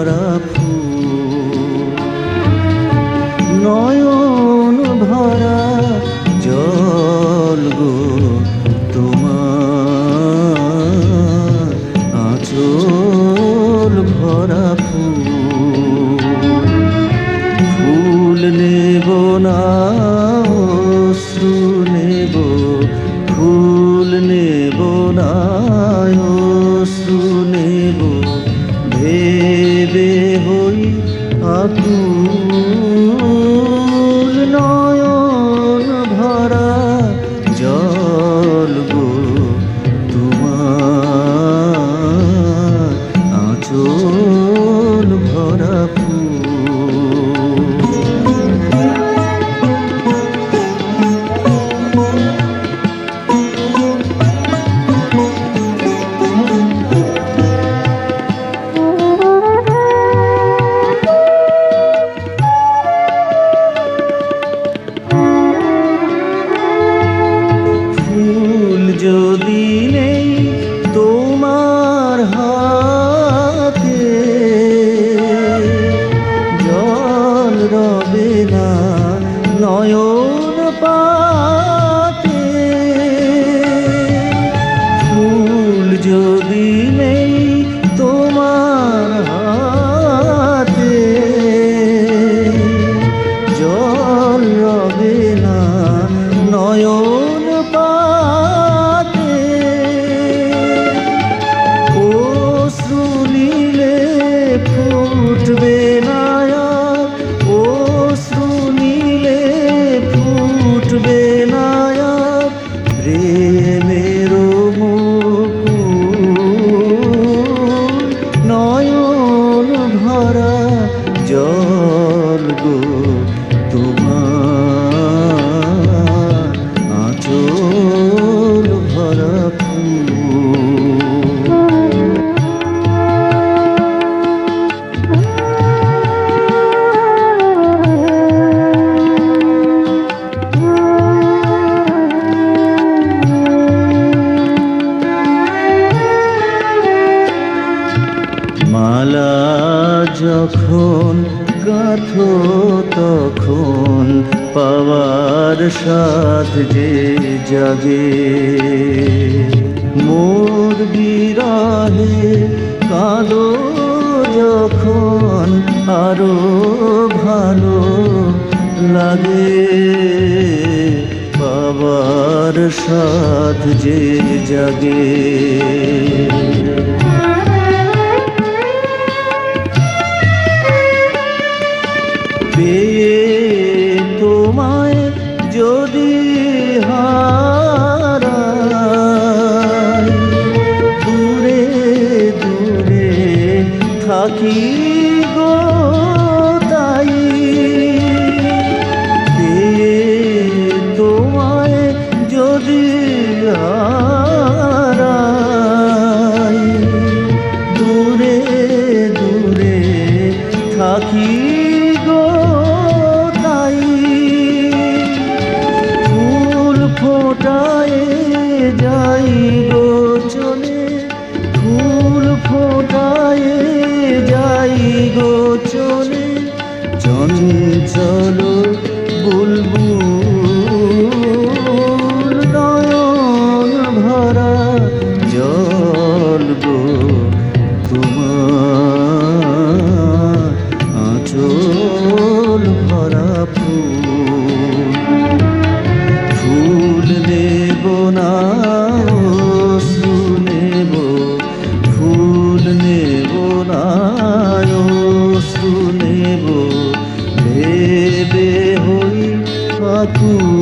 ভরা ফুল। নয়ন ভরা জল গো তোমার আঁচল ভরা ফুল নেব না, অশ্রু নেব। ফুল নেব না ভেবে হই আকুল নয়ন ভরা জল তোমার আঁচল ভরা পাওয়ার সাথ যে জাগে। মোর বিরহে কালো যখন আরও ভালো লাগে। বাবার সাথ যে জাগে। থাকি গো। ফুল ফুল নেব না নেব ফুল নেব না নেব ভেবে হই আকুল